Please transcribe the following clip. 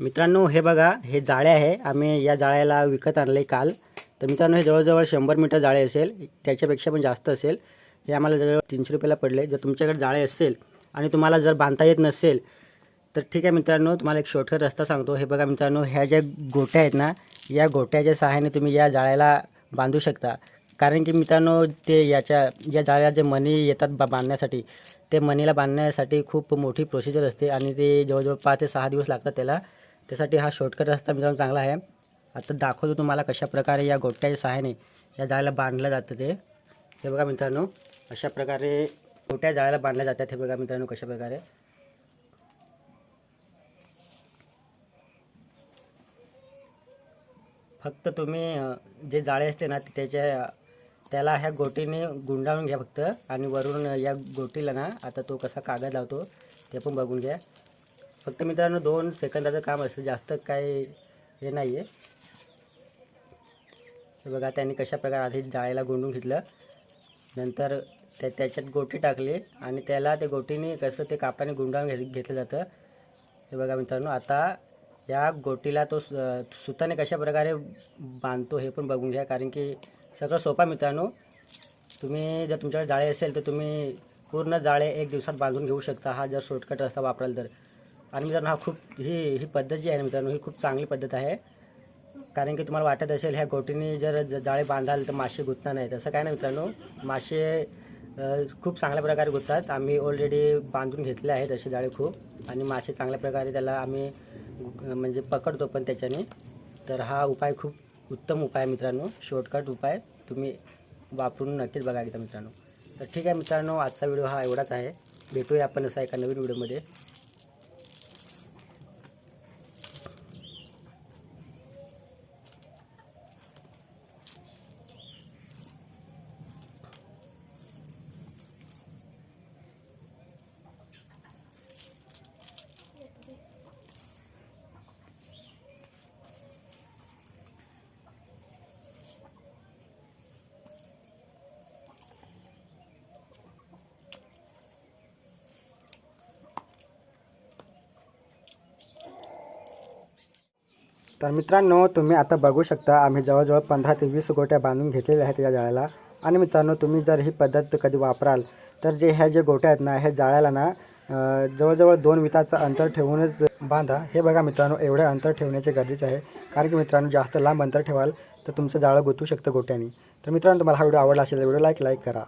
मित्रांनो हे बघा हे जाळे आहे. आम्ही या जाळ्याला विकत आणले काल. तर मित्रांनो हे जवळजवळ शंभर मीटर जाळे असेल. त्याच्यापेक्षा पण जास्त असेल. हे आम्हाला जवळजवळ तीनशे रुपयाला पडले जर तुमच्याकडे जाळे असेल आणि तुम्हाला जर बांधता येत नसेल तर ठीक आहे मित्रांनो तुम्हाला एक शॉर्टकट रस्ता सांगतो. हे बघा मित्रांनो ह्या ज्या गोट्या आहेत ना या गोट्याच्या सहाय्याने तुम्ही या जाळ्याला बांधू शकता. कारण की मित्रांनो ते याच्या या जाळ्याला जे मणी येतात बा बांधण्यासाठी ते मणीला बांधण्यासाठी खूप मोठी प्रोसिजर असते आणि ते जवळजवळ पाच ते सहा दिवस लागतात त्याला. त्यासाठी हा शॉर्टकट रस्ता मित्रांनो चांगला आहे. आता दाखवतो तुम्हाला कशा प्रकारे या गोट्याच्या सहाय्याने या जाळ्याला बांधलं जातं ते. हे बघा मित्रांनो अशा प्रकारे गोट्या जाळ्याला बांधल्या जातात हे बघा मित्रांनो कशा प्रकारे फक्त तुम्ही जे जाळे असते ना त्याच्या त्याला ह्या गोटीने गुंडाळून घ्या फक्त. आणि वरून या गोटीला ना आता तो कसा कागद लावतो ते पण बघून घ्या. फक्त मित्रांनो दोन सेकंदाचं काम असतं जास्त काय हे नाही आहे बघा त्यांनी कशा प्रकारे आधी जाळ्याला गुंडून घेतलं. नंतर त्या त्याच्यात गोटी टाकली आणि त्याला ते गोटीने कसं ते कापाने गुंडाळून घे घेतलं जातं. हे बघा मित्रांनो आता या गोटीला तो सुताने कशा प्रकारे बांधतो हे पण बघून घ्या कारण की सगळं सोपा मित्रांनो. तुम्ही जर तुमच्याकडे जाळे असेल तर तुम्ही पूर्ण जाळे एक दिवसात बांधून घेऊ शकता. हा जर शॉर्टकट रस्ता वापराल तर. आणि मित्रांनो हा खूप ही ही पद्धत जी आहे ना मित्रांनो ही खूप चांगली पद्धत आहे. कारण की तुम्हाला वाटत असेल ह्या गोटीने जर जाळे बांधाल तर मासे गुंतणार नाही तसं काय नाही मित्रांनो मासे खूप चांगल्या प्रकारे गुंततात. आम्ही ऑलरेडी बांधून घेतले आहेत असे जाळे खूप. आणि मासे चांगल्या प्रकारे त्याला आम्ही म्हणजे पकडतो पण त्याच्याने. तर हा उपाय खूप उत्तम उपाय आहे मित्रांनो शॉर्टकट उपाय. तुम्ही वापरून नक्कीच बघा एकदा मित्रांनो. तर ठीक आहे मित्रांनो आजचा व्हिडिओ हा एवढाच आहे. भेटूया आपण असा एका नवीन व्हिडिओमध्ये तर मित्रांनो तुम्ही आता बघू शकता आम्ही जवळजवळ पंधरा ते वीस गोट्या बांधून घेतलेल्या आहेत या जाळ्याला. आणि मित्रांनो तुम्ही जर ही पद्धत कधी वापराल तर जे ह्या जे गोट्या आहेत ना ह्या जाळ्याला ना जवळजवळ दोन विताचं अंतर ठेवूनच बांधा. हे बघा मित्रांनो एवढं अंतर ठेवण्याचे गरजेचे आहे. कारण की मित्रांनो जास्त लांब अंतर ठेवाल तर तुमचं जाळं गुंतू शकतं गोट्याने. तर मित्रांनो तुम्हाला हा व्हिडिओ आवडला असेल व्हिडिओ लाईक लाईक करा.